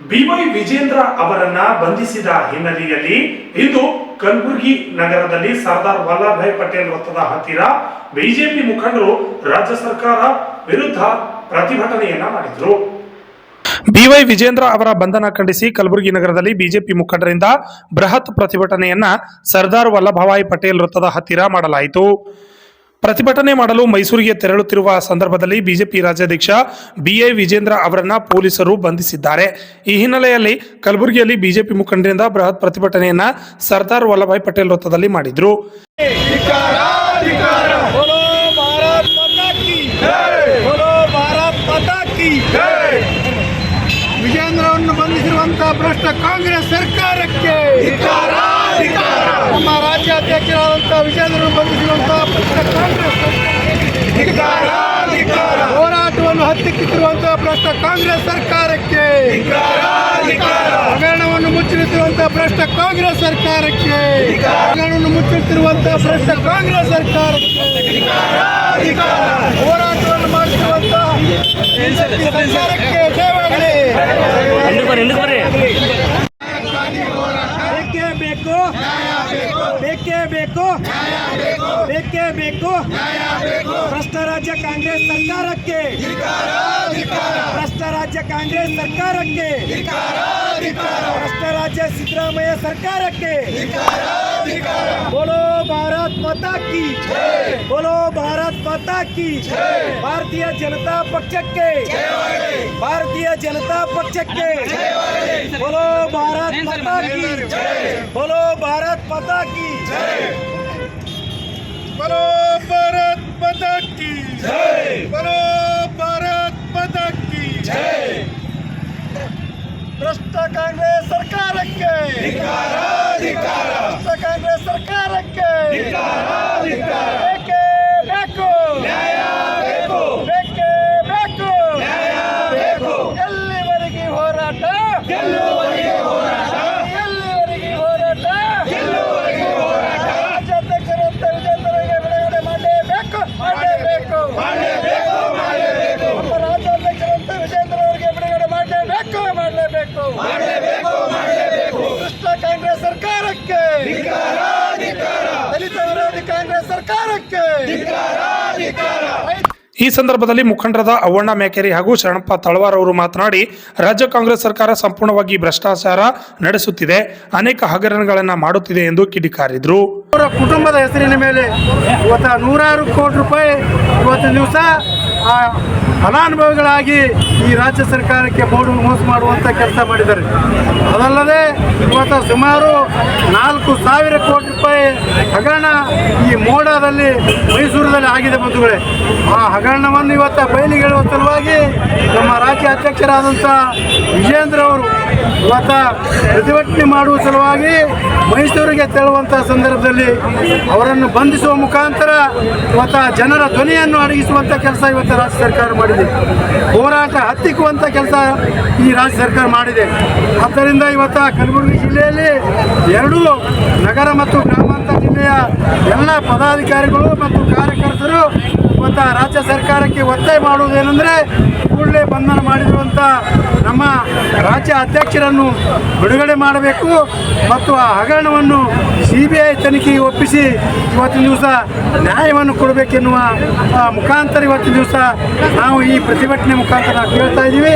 B Y Vijendra ಅವರನ್ನ ಬಂಧಿಸಿದ ಹಿನ್ನೆಲೆಯಲ್ಲಿ ಇಂದು ಕಲಬುರಗಿ ನಗರದಲ್ಲಿ ಸರ್ದಾರ್ ವಲ್ಲಭಾಯ್ ಪಟೇಲ್ ವೃತ್ತದ ಹತ್ತಿರ ಬಿಜೆಪಿ ಮುಖಂಡರು ರಾಜ್ಯ ಸರ್ಕಾರ ವಿರುದ್ಧ ಪ್ರತಿಭಟನೆಯನ್ನ ಮಾಡಿದ್ರು. ಬಿವೈ ವಿಜೇಂದ್ರ ಅವರ ಬಂಧನ ಖಂಡಿಸಿ ಕಲಬುರಗಿ ನಗರದಲ್ಲಿ ಬಿಜೆಪಿ ಮುಖಂಡರಿಂದ ಬೃಹತ್ ಪ್ರತಿಭಟನೆಯನ್ನ ಸರ್ದಾರ್ ವಲ್ಲಭಭಾಯ್ ಪಟೇಲ್ ವೃತ್ತದ ಹತ್ತಿರ ಮಾಡಲಾಯಿತು. ಪ್ರತಿಭಟನೆ ಮಾಡಲು ಮೈಸೂರಿಗೆ ತೆರಳುತ್ತಿರುವ ಸಂದರ್ಭದಲ್ಲಿ ಬಿಜೆಪಿ ರಾಜ್ಯಾಧ್ಯಕ್ಷ ಬಿಎ ವಿಜೇಂದ್ರ ಅವರನ್ನ ಪೊಲೀಸರು ಬಂಧಿಸಿದ್ದಾರೆ. ಈ ಹಿನ್ನೆಲೆಯಲ್ಲಿ ಕಲಬುರಗಿಯಲ್ಲಿ ಬಿಜೆಪಿ ಮುಖಂಡರಿಂದ ಬೃಹತ್ ಪ್ರತಿಭಟನೆಯನ್ನ ಸರ್ದಾರ್ ವಲ್ಲಭಾಯ್ ಪಟೇಲ್ ವೃತ್ತದಲ್ಲಿ ಮಾಡಿದ್ರು. ವಿಜೇಂದ್ರವನ್ನು ಬಂಧಿಸಿರುವಂತಹ ಭ್ರಷ್ಟ ಕಾಂಗ್ರೆಸ್ ಸರ್ಕಾರಕ್ಕೆ. ನಮ್ಮ ರಾಜ್ಯಾಧ್ಯಕ್ಷರಾದಂತಹ ವಿಜೇಂದ್ರರು ಬಂಧಿಸಿರುವಂತಹ ಭ್ರಷ್ಟ ಕಾಂಗ್ರೆಸ್ ಹೋರಾಟವನ್ನು ಹತ್ತಿಕ್ಕಿತ್ತಿರುವಂತಹ ಭ್ರಷ್ಟ ಕಾಂಗ್ರೆಸ್ ಸರ್ಕಾರಕ್ಕೆ ಹಗರಣವನ್ನು ಮುಚ್ಚುತ್ತಿರುವಂತಹ ಭ್ರಷ್ಟ ಕಾಂಗ್ರೆಸ್ ಸರ್ಕಾರಕ್ಕೆ ಹಗರಣವನ್ನು ಮುಚ್ಚುತ್ತಿರುವಂತಹ ಭ್ರಷ್ಟ ಕಾಂಗ್ರೆಸ್ ಸರ್ಕಾರಕ್ಕೆ ಹೋರಾಟವನ್ನು भ्रष्ट राज्य कांग्रेस सरकार के भ्रष्ट राज्य कांग्रेस सरकार के भ्रष्ट राज्य सिद्धरामय सरकार के बोलो भारत माता की बोलो भारत माता की भारतीय जनता पक्ष के। भारतीय जनता पक्ष के। बोलो भारत माता की बोलो भारत माता की ಬರೋ ಭಾರತ್ ಮಾತಾ ಜೈ. ಬರೋ ಭಾರತ್ ಮಾತಾ ಜೈ. ಭ್ರಷ್ಟ ಕಾಂಗ್ರೆಸ್ ಸರ್ಕಾರಕ್ಕೆ. ಧಿಕ್ಕಾರ ಧಿಕ್ಕಾರ. ಭ್ರಷ್ಟ ಕಾಂಗ್ರೆಸ್ ಸರ್ಕಾರಕ್ಕೆ. ಧಿಕಾರ ಈ ಸಂದರ್ಭದಲ್ಲಿ ಮುಖಂಡರಾದ ಅವ್ವಣ್ಣ ಮೇಕೆರಿ ಹಾಗೂ ಶರಣಪ್ಪ ತಳವಾರ್ ಅವರು ಮಾತನಾಡಿ, ರಾಜ್ಯ ಕಾಂಗ್ರೆಸ್ ಸರ್ಕಾರ ಸಂಪೂರ್ಣವಾಗಿ ಭ್ರಷ್ಟಾಚಾರ ನಡೆಸುತ್ತಿದೆ, ಅನೇಕ ಹಗರಣಗಳನ್ನು ಮಾಡುತ್ತಿದೆ ಎಂದು ಕಿಡಿಕಾರಿದ್ರು. ಅವರ ಕುಟುಂಬದ ಹೆಸರಿನ ಮೇಲೆ ಇವತ್ತು ನೂರಾರು ಕೋಟಿ ರೂಪಾಯಿ ಇವತ್ತು ದಿವಸ ಆ ಫಲಾನುಭವಿಗಳಾಗಿ ಈ ರಾಜ್ಯ ಸರ್ಕಾರಕ್ಕೆ ಮೋಡು ಮೋಸ ಮಾಡುವಂಥ ಕೆಲಸ ಮಾಡಿದ್ದಾರೆ. ಅದಲ್ಲದೆ ಇವತ್ತು ಸುಮಾರು ನಾಲ್ಕು ಸಾವಿರ ಕೋಟಿ ರೂಪಾಯಿ ಹಗರಣ ಈ ಮೋಡದಲ್ಲಿ ಮೈಸೂರಿನಲ್ಲಿ ಆಗಿದೆ ಬಂಧುಗಳೇ. ಆ ಹಗರಣವನ್ನು ಇವತ್ತು ಬಯಲಿಗೆ ಹೇಳುವ ಸಲುವಾಗಿ ನಮ್ಮ ರಾಜ್ಯ ಅಧ್ಯಕ್ಷರಾದಂಥ ವಿಜೇಂದ್ರ ಅವರು ಇವತ್ತ ಪ್ರತಿಭಟನೆ ಮಾಡುವ ಸಲುವಾಗಿ ಮೈಸೂರಿಗೆ ತೆರಳುವಂಥ ಸಂದರ್ಭದಲ್ಲಿ ಅವರನ್ನು ಬಂಧಿಸುವ ಮುಖಾಂತರ ಇವತ್ತ ಜನರ ಧ್ವನಿಯನ್ನು ಅಡಗಿಸುವಂಥ ಕೆಲಸ ಇವತ್ತು ರಾಜ್ಯ ಸರ್ಕಾರ ಮಾಡಿದೆ. ಹೋರಾಟ ಹತ್ತಿಕ್ಕುವಂಥ ಕೆಲಸ ಈ ರಾಜ್ಯ ಸರ್ಕಾರ ಮಾಡಿದೆ. ಆದ್ದರಿಂದ ಇವತ್ತ ಕಲಬುರಗಿ ಜಿಲ್ಲೆಯಲ್ಲಿ ಎರಡೂ ನಗರ ಮತ್ತು ಗ್ರಾಮಾಂತರ ಜಿಲ್ಲೆಯ ಎಲ್ಲ ಪದಾಧಿಕಾರಿಗಳು ಮತ್ತು ಕಾರ್ಯಕರ್ತರು ಇವತ್ತ ರಾಜ್ಯ ಸರ್ಕಾರಕ್ಕೆ ಒತ್ತಾಯ ಮಾಡುವುದೇನೆಂದರೆ ಕೂಡಲೇ ಬಂಧನ ಮಾಡಿರುವಂಥ ನಮ್ಮ ರಾಜ್ಯ ಅಧ್ಯಕ್ಷರನ್ನು ಬಿಡುಗಡೆ ಮಾಡಬೇಕು ಮತ್ತು ಆ ಹಗರಣವನ್ನು ಸಿ ಬಿ ಐ ತನಿಖೆಗೆ ಒಪ್ಪಿಸಿ ಇವತ್ತಿನ ದಿವಸ ನ್ಯಾಯವನ್ನು ಕೊಡಬೇಕೆನ್ನುವ ಮುಖಾಂತರ ಇವತ್ತಿನ ದಿವಸ ನಾವು ಈ ಪ್ರತಿಭಟನೆ ಮುಖಾಂತರ ಕೇಳ್ತಾ ಇದ್ದೀವಿ.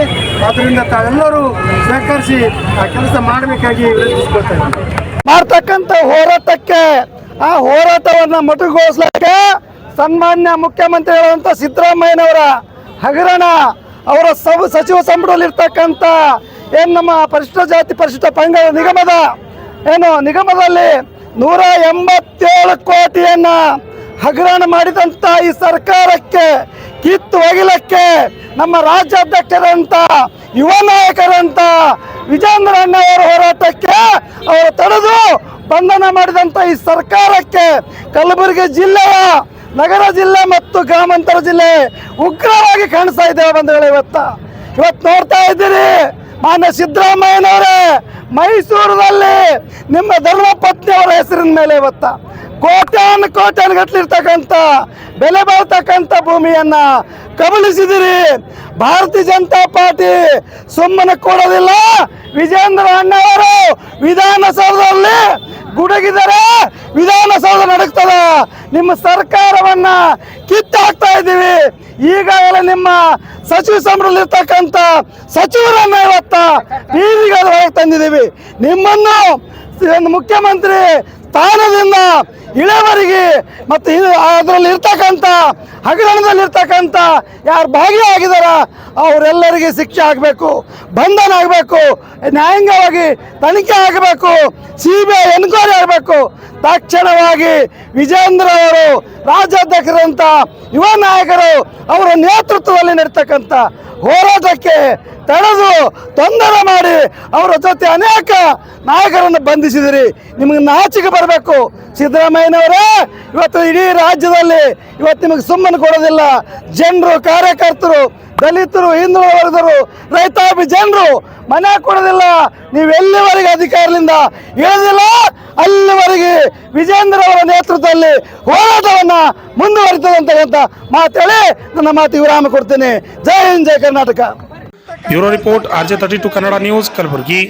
ಅದರಿಂದ ತಾವೆಲ್ಲರೂ ಸಹಕರಿಸಿ ಆ ಕೆಲಸ ಮಾಡಬೇಕಾಗಿ ವಿನಂತಿಸ್ಕೊಳ್ತಾ ಇದ್ದೀವಿ. ಮಾಡ್ತಕ್ಕಂಥ ಹೋರಾಟಕ್ಕೆ, ಆ ಹೋರಾಟವನ್ನು ಮೊಟಕುಗೊಳಿಸ್ಲಿಕ್ಕೆ ಸನ್ಮಾನ್ಯ ಮುಖ್ಯಮಂತ್ರಿಗಳಂತ ಸಿದ್ದರಾಮಯ್ಯನವರ ಹಗರಣ, ಅವರ ಸಬ್, ಸಚಿವ ಸಂಪುಟದಲ್ಲಿರ್ತಕ್ಕಂಥ ಏನು ನಮ್ಮ ಪರಿಶಿಷ್ಟ ಜಾತಿ ಪರಿಶಿಷ್ಟ ಪಂಗಡ ನಿಗಮದ, ಏನು ನಿಗಮದಲ್ಲಿ ನೂರ ಎಂಬತ್ತೇಳು ಕೋಟಿಯನ್ನ ಹಗರಣ ಮಾಡಿದಂಥ ಈ ಸರ್ಕಾರಕ್ಕೆ, ಕಿತ್ತು ಒಗಿಲಕ್ಕೆ ನಮ್ಮ ರಾಜ್ಯಾಧ್ಯಕ್ಷರಂತ, ಯುವ ನಾಯಕರಂತ ವಿಜೇಂದ್ರ ಅಣ್ಣವರ ಹೋರಾಟಕ್ಕೆ ಅವರು ತಡೆದು ಬಂಧನ ಮಾಡಿದಂಥ ಈ ಸರ್ಕಾರಕ್ಕೆ ಕಲಬುರಗಿ ಜಿಲ್ಲೆಯ ನಗರ ಜಿಲ್ಲೆ ಮತ್ತು ಗ್ರಾಮಾಂತರ ಜಿಲ್ಲೆ ಉಗ್ರವಾಗಿ ಕಾಣಿಸ್ತಾ ಇದ್ದೇವೆ ಬಂಧುಗಳು ಇವತ್ತು. ಇವತ್ತು ನೋಡ್ತಾ ಇದ್ದೀರಿ ಮಾನ್ಯ ಸಿದ್ದರಾಮಯ್ಯನವರೇ, ಮೈಸೂರಿನಲ್ಲಿ ನಿಮ್ಮ ಧರ್ಮಪತ್ನಿಯವರ ಹೆಸರಿನ ಮೇಲೆ ಇವತ್ತ. ಕೋಟ್ಯಾನು ಕೋಟ್ಯಾನು ಗಟ್ಲಿರ್ತಕ್ಕಂಥ ಬೆಲೆ ಬಾಳ್ತಕ್ಕಂಥ ಭೂಮಿಯನ್ನು ಕಬಳಿಸಿದಿರಿ. ಭಾರತೀಯ ಜನತಾ ಪಾರ್ಟಿ ಸುಮ್ಮನೆ ಕೊಡೋದಿಲ್ಲ. ವಿಜೇಂದ್ರ ಅಣ್ಣವರು ವಿಧಾನಸೌಧದಲ್ಲಿ ಗುಡುಗಿದರೆ ವಿಧಾನಸೌಧ ನಡಗ್ತದ. ನಿಮ್ಮ ಸರ್ಕಾರವನ್ನ ಕಿತ್ತಾಕ್ತಾ ಇದ್ದೀವಿ. ಈಗಾಗಲೇ ನಿಮ್ಮ ಸಚಿವ ಸಂಭ್ರಮದಲ್ಲಿರ್ತಕ್ಕಂಥ ಸಚಿವರನ್ನ ಇವತ್ತ ಬೀದಿಗಳ ಹೊರಗೆ ತಂದಿದ್ದೀವಿ. ನಿಮ್ಮನ್ನು ಮುಖ್ಯಮಂತ್ರಿ ಸ್ಥಾನದಿಂದ ಇಳೆವರೆಗೆ ಮತ್ತು ಅದರಲ್ಲಿ ಇರ್ತಕ್ಕಂಥ ಹಗರಣದಲ್ಲಿ ಇರ್ತಕ್ಕಂಥ ಯಾರು ಭಾಗಿಯಾಗಿದಾರ ಅವರೆಲ್ಲರಿಗೆ ಶಿಕ್ಷೆ ಆಗಬೇಕು, ಬಂಧನ ಆಗಬೇಕು, ನ್ಯಾಯಾಂಗವಾಗಿ ತನಿಖೆ ಆಗಬೇಕು ಸಿ ಬಿ ಐ ಎನ್ಕ್ವೈರಿ ಆಗಬೇಕು. ತಕ್ಷಣವಾಗಿ ವಿಜೇಂದ್ರ ಅವರು ರಾಜ್ಯಾಧ್ಯಕ್ಷರಂಥ ಯುವ ನಾಯಕರು ಅವರ ನೇತೃತ್ವದಲ್ಲಿ ನಡೀತಕ್ಕಂಥ ಹೋರಾಟಕ್ಕೆ ತಡೆದು ತೊಂದರೆ ಮಾಡಿ ಅವರ ಜೊತೆ ಅನೇಕ ನಾಯಕರನ್ನು ಬಂಧಿಸಿದಿರಿ. ನಿಮಗೆ ನಾಚಿಕೆ ಬರಬೇಕು. ಸಿದ್ದರಾಮಯ್ಯನವರೇ ಇವತ್ತು ಇಡೀ ರಾಜ್ಯದಲ್ಲಿ ಇವತ್ತು ನಿಮಗೆ ಸುಮ್ಮನೆ ಕೊಡೋದಿಲ್ಲ. ಜನರು, ಕಾರ್ಯಕರ್ತರು, ದಲಿತರು, ಹಿಂದುಳಿದ ವರ್ಗದವರು ರೈತಾಪಿ ಜನರು ಮನೆ ಕೊಡೋದಿಲ್ಲ. ನೀವೆಲ್ಲಿವರೆಗೆ ಅಧಿಕಾರದಿಂದ ಇಳಿದಿಲ್ಲ, ಅಲ್ಲಿವರೆಗೆ ವಿಜೇಂದ್ರ ಅವರ ನೇತೃತ್ವದಲ್ಲಿ ಹೋರಾಟವನ್ನು ಮುಂದುವರಿತದೆ ಅಂತಕ್ಕಂಥ ಮಾತೇಳಿ ನನ್ನ ಮಾತು ವಿರಾಮ ಕೊಡ್ತೇನೆ. ಜೈ ಹಿಂದ್, ಜೈ Karnataka. Bureau report, R J thirty two Kannada news, Kalaburagi.